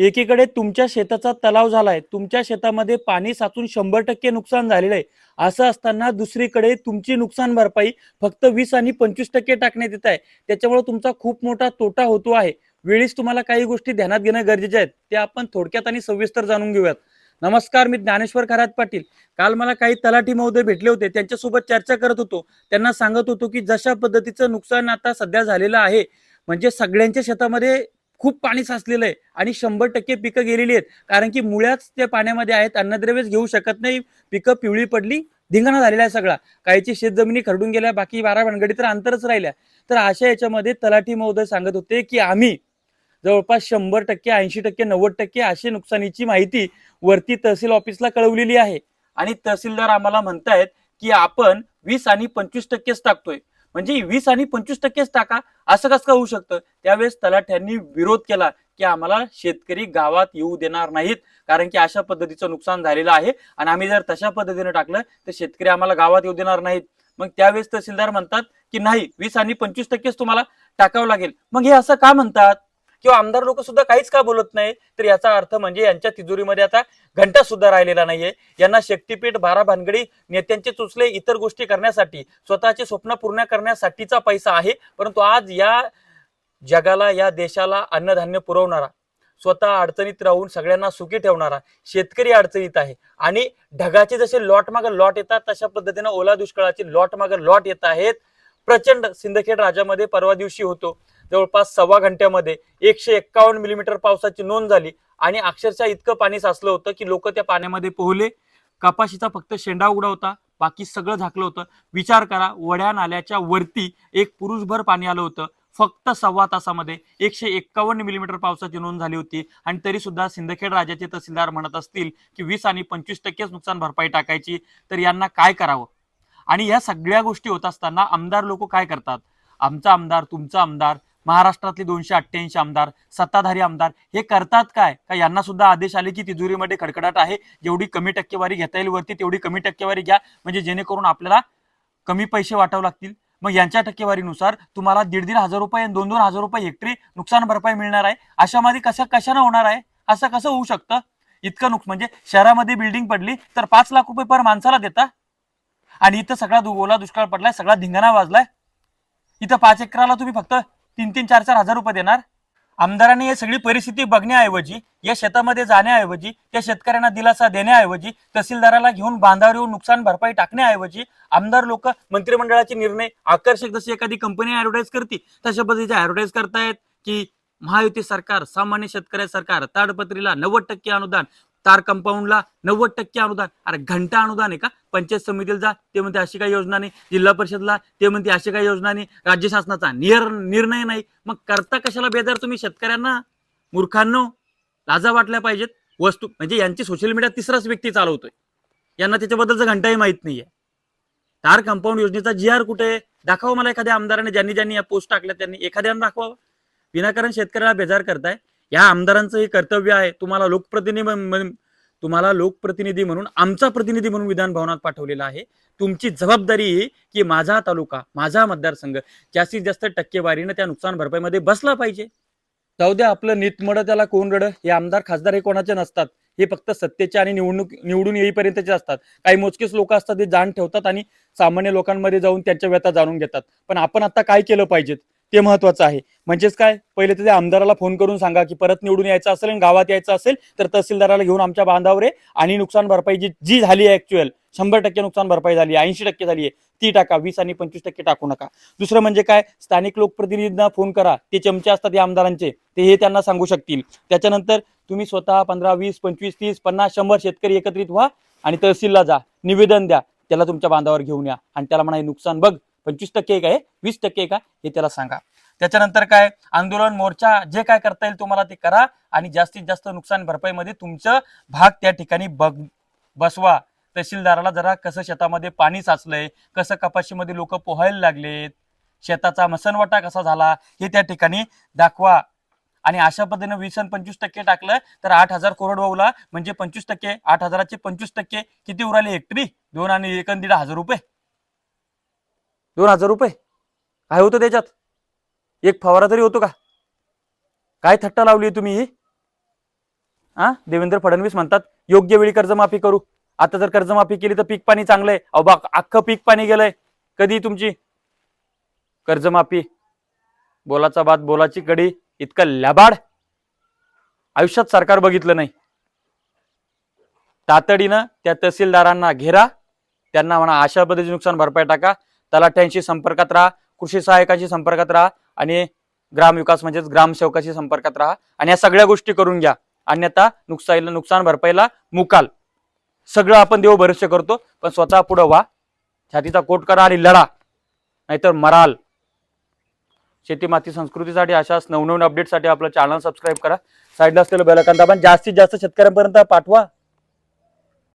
एकीकडे तुमच्या शेताचा तलाव झालाय तुमच्या शेतामध्ये पाणी साचून शंभर टक्के नुकसान झालेलं आहे. असं असताना दुसरीकडे तुमची नुकसान भरपाई फक्त वीस आणि पंचवीस टक्के टाकण्यात येत आहे. त्याच्यामुळे तुमचा खूप मोठा तोटा होतो आहे. वेळीच तुम्हाला काही गोष्टी ध्यानात घेणं गरजेचे आहेत ते आपण थोडक्यात आणि सविस्तर जाणून घेऊयात. नमस्कार मी ज्ञानेश्वर खरात पाटील. काल मला काही तलाठी महोदय भेटले होते. त्यांच्यासोबत चर्चा करत होतो. त्यांना सांगत होतो की जशा पद्धतीचं नुकसान आता सध्या झालेलं आहे म्हणजे सगळ्यांच्या शेतामध्ये खूप पाणी साचलेलं आहे आणि शंभर टक्के पिकं गेलेली आहेत. कारण की मुळ्याच त्या पाण्यामध्ये आहेत अन्नद्रव्यच घेऊ शकत नाही पिकं पिवळी पडली धिंगाणा झालेला आहे सगळा. काहीची शेतजमिनी खरडून गेल्या बाकी बारा भानगडी तर अंतरच राहिल्या. तर अशा याच्यामध्ये तलाठी महोदय सांगत होते की आम्ही जवळपास शंभर टक्के ऐंशी टक्के नव्वद टक्के अशी नुकसानीची माहिती वरती तहसील ऑफिसला कळवलेली आहे. आणि तहसीलदार आम्हाला म्हणतायत की आपण वीस आणि पंचवीस टक्केच टाकतोय. म्हणजे वीस आणि पंचवीस टक्केच टाका असं कसं का होऊ शकतं? त्यावेळेस तलाठ्यांनी विरोध केला की आम्हाला शेतकरी गावात येऊ देणार नाहीत कारण की अशा पद्धतीचं नुकसान झालेलं आहे आणि आम्ही जर तशा पद्धतीने टाकलं तर शेतकरी आम्हाला गावात येऊ देणार नाहीत. मग त्यावेळेस तहसीलदार म्हणतात की नाही वीस आणि पंचवीस टक्केच तुम्हाला टाकावं लागेल. मग हे असं का म्हणतात? किंवा आमदार लोक सुद्धा काहीच का बोलत नाही? तर याचा अर्थ म्हणजे यांच्या तिजोरीमध्ये आता घंटा सुद्धा राहिलेला नाहीये. यांना शक्तीपीठ बारा भानगडी नेत्यांचे चुचले इतर गोष्टी करण्यासाठी स्वतःचे स्वप्न पूर्ण करण्यासाठीचा पैसा आहे. परंतु आज या जगाला या देशाला अन्नधान्य पुरवणारा स्वतः अडचणीत राहून सगळ्यांना सुखी ठेवणारा शेतकरी अडचणीत आहे. आणि ढगाचे जसे लॉट मागे लॉट येतात तशा पद्धतीने ओला दुष्काळाचे लॉट मागे लॉट येत आहेत. प्रचंड सिंदखेड राज्यामध्ये परवा दिवशी होतो. जवळपास सव्वा घंट्यामध्ये एकशे एक्कावन्न मिलीमीटर पावसाची नोंद झाली. आणि अक्षरशः इतकं पाणी साचलं होतं की लोक त्या पाण्यामध्ये पोहले. कपाशीचा फक्त शेंडा उघडा होता. बाकी सगळं झाकलं होतं. विचार करा वड्या नाल्याच्या वरती एक पुरुषभर पाणी आलं होतं. फक्त सव्वा तासामध्ये एकशे एक्कावन्न मिलीमीटर पावसाची नोंद झाली होती. आणि तरी सुद्धा सिंदखेड राज्याचे तहसीलदार म्हणत असतील की वीस आणि पंचवीस टक्केच नुकसान भरपाई टाकायची तर यांना काय करावं? आणि या सगळ्या गोष्टी होत असताना आमदार लोक काय करतात? आमचा आमदार तुमचा आमदार महाराष्ट्रातले दोनशे अठ्ठ्याऐंशी आमदार सत्ताधारी आमदार हे करतात काय? का यांना सुद्धा आदेश आले की तिजोरीमध्ये खडखडाट आहे जेवढी कमी टक्केवारी घेता येईल वरती तेवढी कमी टक्केवारी घ्या म्हणजे जेणेकरून आपल्याला कमी पैसे वाटावे लागतील. मग यांच्या टक्केवारीनुसार तुम्हाला दीड दीड हजार रुपये दोन दोन हजार रुपये हेक्टरी नुकसान भरपाई मिळणार आहे. अशामध्ये कशा कशानं होणार आहे? असं कसं होऊ शकतं? इतकं नुक म्हणजे शहरामध्ये बिल्डिंग पडली तर पाच लाख रुपये पर माणसाला देता? आणि इथं सगळा ओला दुष्काळ पडलाय सगळा धिंगाणा वाजलाय. इथं पाच एकराला तुम्ही फक्त तीन तीन चार चार हजार रुपये देणार. आमदारांनी ही सगळी परिस्थिती बघण्याऐवजी या शेतामध्ये जाण्याऐवजी त्या शेतकऱ्यांना दिलासा देण्याऐवजी तहसीलदाराला घेऊन बांधावर येऊन नुकसान भरपाई टाकण्याऐवजी आमदार लोक मंत्रिमंडळाचे निर्णय आकर्षक जशी एखादी कंपनी ऍडव्हर्टाईज करते तशा पद्धतीचे ऍडव्हर्टाईज करतायत की महायुती सरकार सामान्य शेतकरी सरकार ताडपत्रीला नव्वद टक्के अनुदान तार कंपाऊंडला नव्वद टक्के अनुदान. अरे घंटा अनुदान आहे का? पंचायत समितीला जा ते म्हणते अशी काही योजना नाही. जिल्हा परिषदला ते म्हणते अशी काही योजना नाही. राज्य शासनाचा निर निर्णय नाही. मग करता कशाला बेजार तुम्ही शेतकऱ्यांना? मूर्खांनो लाजा वाटल्या पाहिजेत. वस्तू म्हणजे यांची सोशल मीडिया तिसराच व्यक्ती चालवतोय. यांना त्याच्याबद्दलचा घंटाही माहीत नाहीये. तार कंपाऊंड योजनेचा जी आर कुठे दाखवा मला एखाद्या आमदाराने ज्यांनी ज्यांनी या पोस्ट टाकल्या त्यांनी एखाद्यानं दाखवावं. विनाकारण शेतकऱ्याला बेजार करताय. या आमदारांचं हे कर्तव्य आहे. तुम्हाला लोकप्रतिनिधी तुम्हाला लोकप्रतिनिधी म्हणून आमचा प्रतिनिधी म्हणून विधान भवनात पाठवलेला आहे. तुमची जबाबदारी ही की माझा तालुका माझा मतदारसंघ जास्तीत जास्त टक्केवारीनं त्या नुकसान भरपाईमध्ये बसला पाहिजे. जाऊ द्या आपलं नितमड त्याला कोण रड? हे आमदार खासदार हे कोणाचे नसतात. हे फक्त सत्तेचे आणि निवडणूक निवडून येईपर्यंतचे असतात. काही मोजकेच लोक असतात ते जाण ठेवतात आणि सामान्य लोकांमध्ये जाऊन त्यांच्या व्यथा जाणून घेतात. पण आपण आता काय केलं पाहिजे ते महत्वाचं आहे. म्हणजेच काय? पहिले तर आमदाराला फोन करून सांगा की परत निवडून यायचं असेल आणि गावात यायचं असेल तर तहसीलदाराला घेऊन आमच्या बांधावर आहे आणि नुकसान भरपाई जी जी झाली आहे ऍक्च्युअल शंभर टक्के नुकसान भरपाई झाली आहे ऐंशी टक्के झाली आहे ती टाका वीस आणि पंचवीस टक्के टाकू नका. दुसरं म्हणजे काय? स्थानिक लोकप्रतिनिधींना फोन करा. ते चमचे असतात या आमदारांचे. ते हे त्यांना सांगू शकतील. त्याच्यानंतर तुम्ही स्वतः पंधरा वीस पंचवीस तीस पन्नास शंभर शेतकरी एकत्रित व्हा आणि तहसीलला जा. निवेदन द्या. त्याला तुमच्या बांधावर घेऊन या आणि त्याला म्हणा नुकसान बघ. पंचवीस टक्के आहे वीस टक्के का? हे त्याला सांगा. त्याच्यानंतर काय? आंदोलन मोर्चा जे काय करता येईल तुम्हाला ते करा आणि जास्तीत जास्त नुकसान भरपाईमध्ये तुमचं भाग त्या ठिकाणी बघ बसवा. तहसीलदाराला जरा कसं शेतामध्ये पाणी साचलंय कसं कपाशीमध्ये लोक पोहायला लागलेत शेताचा मसनवटा कसा झाला हे त्या ठिकाणी दाखवा. आणि अशा पद्धतीने वीस आणि पंचवीस टक्के टाकलं तर आठ हजार कोरडवाहूला म्हणजे पंचवीस टक्के आठ हजाराचे पंचवीस टक्के किती उराले? हेक्टरी दोन आणि एक आणि दीड हजार रुपये. दोन हजार रुपये. काय होतं त्याच्यात? एक फवारा तरी होतो का? काय थट्टा लावली तुम्ही ही? हा देवेंद्र फडणवीस म्हणतात योग्य वेळी कर्जमाफी करू. आता जर कर्जमाफी केली तर पीक पाणी चांगलंय. अहो बा अख्खं पीक पाणी गेलंय. कधी तुमची? कर्जमाफी. बोलाचा बाद बोलाची कडी. इतकं लबाड. आयुष्यात सरकार बघितलं नाही. तातडीनं त्या तहसीलदारांना घेरा. त्यांना म्हणा अशा पद्धतीची नुकसान भरपाई टाका. तलाठ्यांशी संपर्कात राहा कृषी सहायकाशी संपर्कात राहा आणि ग्रामविकास म्हणजेच ग्रामसेवकाशी संपर्कात राहा आणि या सगळ्या गोष्टी करून घ्या. अन्यथा नुकसानीला नुकसान भरपाईला मुकाल. सगळं आपण देव भरोसे करतो पण स्वतः पुढं व्हा. छातीचा कोट करा आणि लढा नाहीतर मराल. शेती माती संस्कृतीसाठी अशाच नवनवीन अपडेटसाठी आपलं चॅनल सबस्क्राईब करा. साईडला असलेलं बेलकांत आपण जास्तीत जास्त शेतकऱ्यांपर्यंत पाठवा.